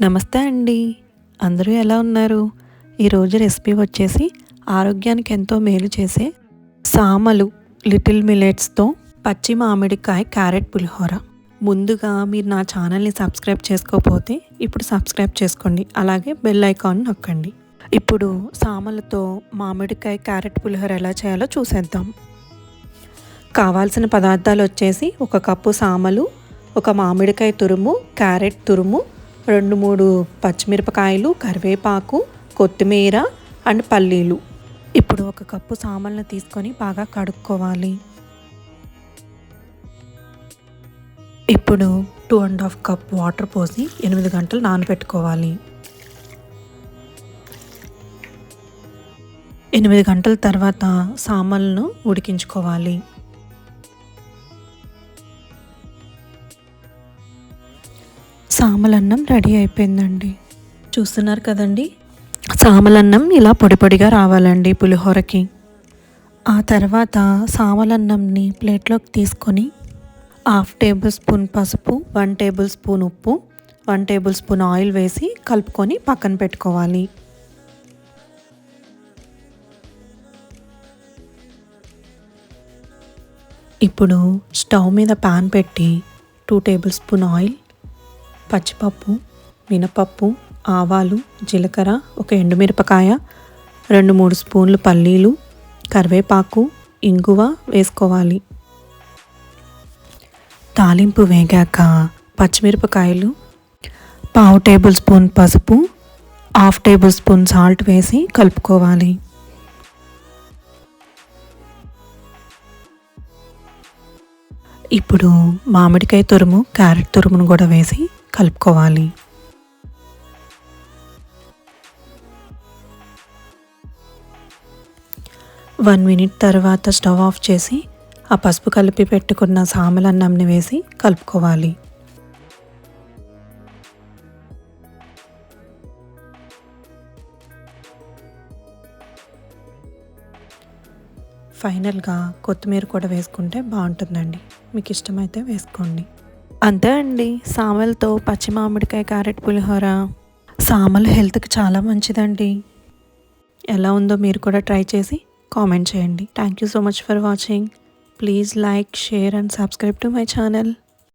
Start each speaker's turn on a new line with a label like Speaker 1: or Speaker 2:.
Speaker 1: నమస్తే అండి. అందరూ ఎలా ఉన్నారు? ఈరోజు రెసిపీ వచ్చేసి ఆరోగ్యానికి ఎంతో మేలు చేసే సామలు లిటిల్ మిలెట్స్తో పచ్చి మామిడికాయ క్యారెట్ పులిహోర. ముందుగా మీరు నా ఛానల్ని సబ్స్క్రైబ్ చేసుకోకపోతే ఇప్పుడు సబ్స్క్రైబ్ చేసుకోండి. అలాగే బెల్ ఐకాన్ నొక్కండి. ఇప్పుడు సామలతో మామిడికాయ క్యారెట్ పులిహోర ఎలా చేయాలో చూసేద్దాం. కావాల్సిన పదార్థాలు వచ్చేసి ఒక కప్పు సామలు ఒక మామిడికాయ తురుము క్యారెట్ తురుము రెండు మూడు పచ్చిమిరపకాయలు కరివేపాకు కొత్తిమీర అండ్ పల్లీలు. ఇప్పుడు ఒక కప్పు సామాన్లు తీసుకొని బాగా కడుక్కోవాలి. ఇప్పుడు two and half cup water పోసి ఎనిమిది గంటలు నానబెట్టుకోవాలి. ఎనిమిది గంటల తర్వాత సామాన్లను ఉడికించుకోవాలి. సామలన్నం రెడీ అయిపోయిందండి. చూస్తున్నారు కదండి? సామలన్నం ఇలా పొడి పొడిగా రావాలండి పులిహోరకి. ఆ తర్వాత సామలన్నంని ప్లేట్లోకి తీసుకొని హాఫ్ టేబుల్ స్పూన్ పసుపు వన్ టేబుల్ స్పూన్ ఉప్పు వన్ టేబుల్ స్పూన్ ఆయిల్ వేసి కలుపుకొని పక్కన పెట్టుకోవాలి. ఇప్పుడు స్టవ్ మీద పాన్ పెట్టి టూ టేబుల్ స్పూన్ ఆయిల్ పచ్చిపప్పు మినపప్పు ఆవాలు జీలకర్ర ఒక ఎండుమిరపకాయ రెండు మూడు స్పూన్లు పల్లీలు కరివేపాకు ఇంగువ వేసుకోవాలి. తాలింపు వేగాక పచ్చిమిరపకాయలు పావు టేబుల్ స్పూన్ పసుపు హాఫ్ టేబుల్ స్పూన్ సాల్ట్ వేసి కలుపుకోవాలి. ఇప్పుడు మామిడికాయ తురుము క్యారెట్ తురుమును కూడా వేసి కలుపుకోవాలి. వన్ మినిట్ తర్వాత స్టవ్ ఆఫ్ చేసి ఆ పసుపు కలిపి పెట్టుకున్న సామలన్నంని వేసి కలుపుకోవాలి. ఫైనల్గా కొత్తిమీర కూడా వేసుకుంటే బాగుంటుందండి. మీకు ఇష్టమైతే వేసుకోండి. అంతే అండి. సామలతో పచ్చి మామిడికాయ క్యారెట్ పులిహోర. సామలు హెల్త్కి చాలా మంచిదండి. ఎలా ఉందో మీరు కూడా ట్రై చేసి కామెంట్ చేయండి. Thank you so much for watching please like share and subscribe to my channel